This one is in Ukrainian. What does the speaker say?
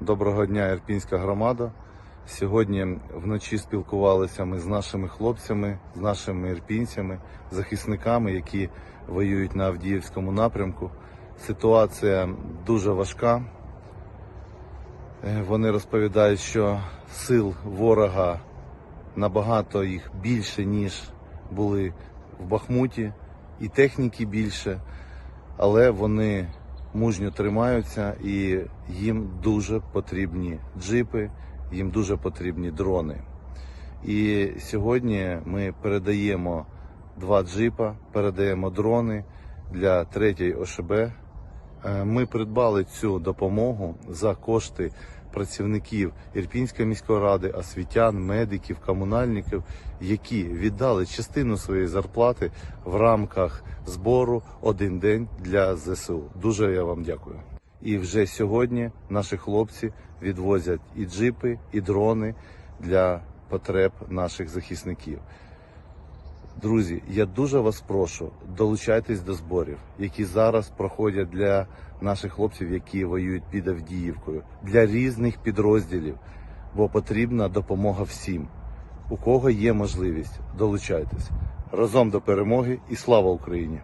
Доброго дня, Ірпінська громада. Сьогодні вночі спілкувалися ми з нашими хлопцями, з нашими ірпінцями, захисниками, які воюють на Авдіївському напрямку. Ситуація дуже важка. Е, Вони розповідають, що сил ворога набагато їх більше, ніж були в Бахмуті, і техніки більше, але вони мужньо тримаються і їм дуже потрібні джипи, їм дуже потрібні дрони. І сьогодні ми передаємо два джипа, передаємо дрони для третьої ОШБ. Е, Ми придбали цю допомогу за кошти працівників Ірпінської міської ради, освітян, медиків, комунальників, які віддали частину своєї зарплати в рамках збору один день для ЗСУ. Дуже я вам дякую. І вже сьогодні наші хлопці відвозять і джипи, і дрони для потреб наших захисників. Друзі, я дуже вас прошу, долучайтесь до зборів, які зараз проходять для наших хлопців, які воюють під Авдіївкою, для різних підрозділів, бо потрібна допомога всім. У кого є можливість, долучайтесь разом до перемоги і слава Україні!